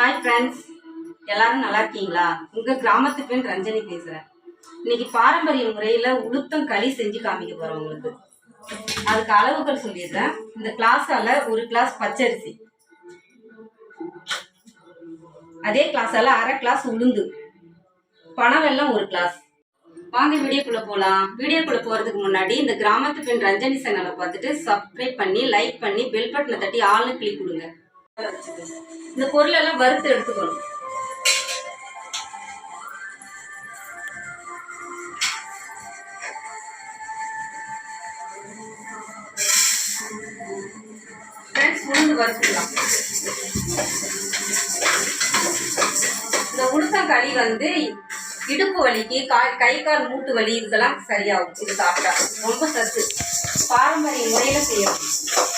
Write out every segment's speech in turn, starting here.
Hi friends எல்லாரும் நல்லா இருக்கீங்களா? உங்க கிராமத்து பெண் ரஞ்சனி பேசுறேன். இன்னைக்கு பாரம்பரிய முறையில உளுத்தம் களி செஞ்சு காமிக்க போறோம் உங்களுக்கு. அதுக்கு அளவுகள் சொல்லிடுறேன். இந்த கிளாஸால ஒரு கிளாஸ் பச்சரிசி. அதே கிளாஸால அரை கிளாஸ் உளுந்து. பணம் எல்லாம் ஒரு கிளாஸ். வாங்க வீடியோக்குள்ள போலாம். வீடியோக்குள்ள போறதுக்கு முன்னாடி இந்த கிராமத்து பெண் ரஞ்சனி சேனலை பார்த்துட்டு சப்ஸ்கிரைப் பண்ணி லைக் பண்ணி பெல் பட்டனை தட்டி ஆள்னு கிளிக் கொடுங்க. இந்த பொருள் எல்லாம் வறுத்து எடுத்துக்கணும். உளுந்து வறுத்துக்கலாம். இந்த உளுத்தங்களி வந்து இடுப்பு வலிக்கு காய் கை கால் மூட்டு வலி இதுக்கெல்லாம் சரியாகும். இது சாப்பிட்டா. ரொம்ப சத்து. பாரம்பரிய முறையில செய்யணும்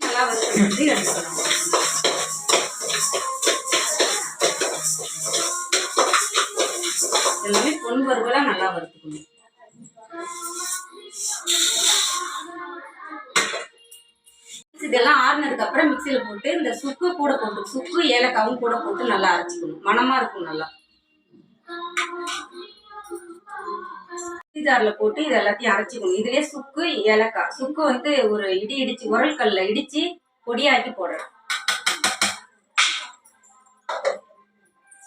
நல்லா வறுத்து நல்லா வறுத்துக்கணும் இதெல்லாம் ஆறுனதுக்கு அப்புறம் மிக்சியில போட்டு இந்த சுக்கு கூட போட்டு சுக்கு ஏலக்காவும் கூட போட்டு நல்லா அரைச்சிக்கணும். மணமா இருக்கும் நல்லா. ஜார்ல போட்டு இது எல்லாத்தையும் அரைச்சிக்கணும். இதுலயே சுக்கு ஏலக்காய் சுக்கு வந்து ஒரு இடி இடிச்சு உரல் கல்ல இடிச்சு பொடியாக்கி போடணும்.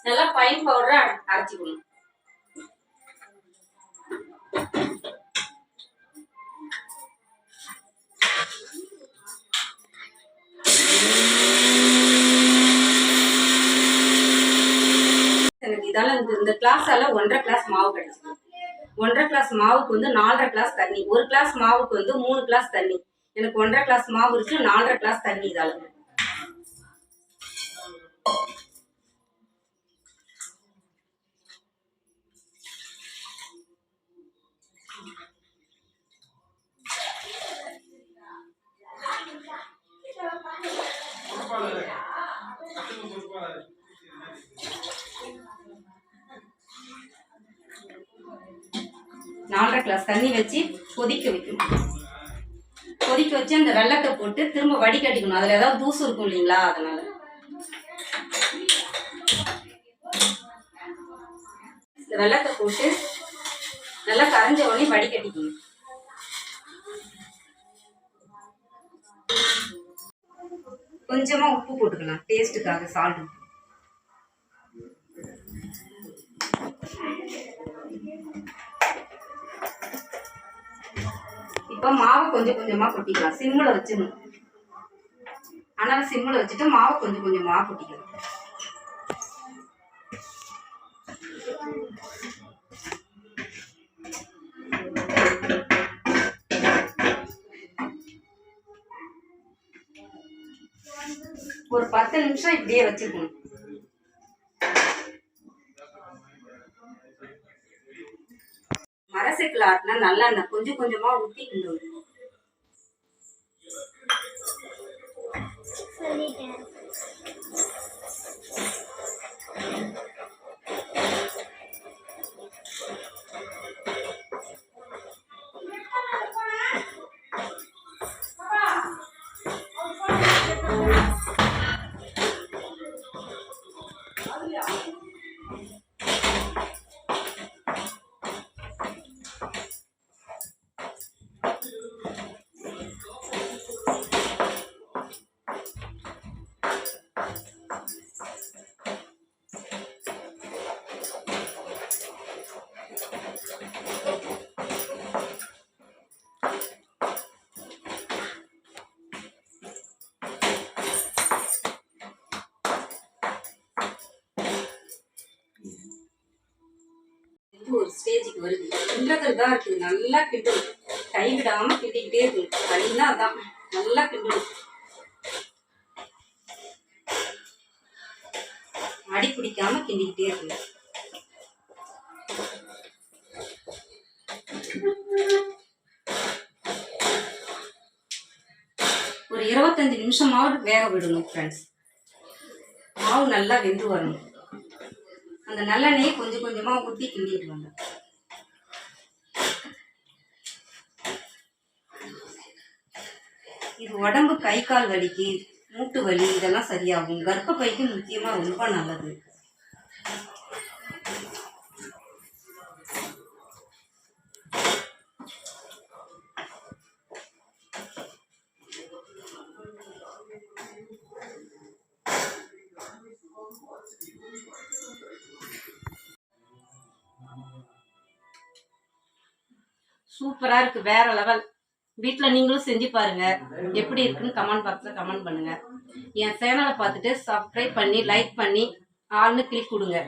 நல்லா பைன் பவுடரை அரைச்சிக்கணும். இதால இந்த இந்த கிளாஸால ஒன்றரை கிளாஸ் மாவு கிடைச்சது. ஒன்றரை கிளாஸ் மாவுக்கு வந்து நாலரை கிளாஸ் தண்ணி. ஒரு கிளாஸ் மாவுக்கு வந்து மூணு கிளாஸ் தண்ணி. எனக்கு ஒன்றரை கிளாஸ் மாவு இருக்கு நாலரை கிளாஸ் தண்ணி இதால. நாலரை கிளாஸ் தண்ணி வச்சு கொதிக்க வைக்கணும். கொதிக்க வச்சு அந்த வெள்ளத்தை போட்டு திரும்ப வடிகட்டிக்கணும். அதில் ஏதாவது தூசு இருக்கும் இல்லைங்களா அதனால். இந்த வெள்ளத்தை போட்டு நல்லா கரைஞ்ச உடனே வடிகட்டிக்கணும். கொஞ்சமாக உப்பு போட்டுக்கலாம். டேஸ்ட்டுக்காக சால்ட் இப்போ மாவை கொஞ்சம் கொஞ்சமா கொட்டிக்கலாம். சிம்மில் வச்சிடணும். ஆனால் சிம்மில் வச்சுட்டு மாவை கொஞ்சம் கொஞ்சமாக கொட்டிக்கலாம். ஒரு பத்து நிமிஷம் இப்படியே வச்சிருக்கணும் அரசுக்குள்ள ஆட்டினா நல்லெண்ணெய் கொஞ்சம் கொஞ்சமா ஊற்றி கிண்டு வருது. கிண்டது தான் இருக்குது. நல்லா கிண்டணும் கை விடாம கிண்டிக்கிட்டே இருக்குது களின்னா அதான். நல்லா கிண்டணும் அடி பிடிக்காம கிண்டிக்கிட்டே இருக்குங்க ஒரு இருபத்தஞ்சு நிமிஷமாவது வேக விடணும் ஃப்ரெண்ட்ஸ் மாவு நல்லா வெந்து வரணும். அந்த நல்லெண்ணெயை கொஞ்சம் கொஞ்சமாக ஊற்றி கிண்டிட்டு வாங்க இது உடம்பு கை கால் வலிக்கு மூட்டு வலி இதெல்லாம் சரியாகும். கர்ப்பப்பைக்கு முக்கியமா ரொம்ப நல்லது. சூப்பரா இருக்கு வேற லெவல் வீட்டில் நீங்களும் செஞ்சு பாருங்க. எப்படி இருக்குன்னு கமெண்ட் பாக்ஸில் கமெண்ட் பண்ணுங்க. என் சேனலை பார்த்துட்டு சப்ஸ்கிரைப் பண்ணி லைக் பண்ணி ஆள்னு கிளிக் கொடுங்க.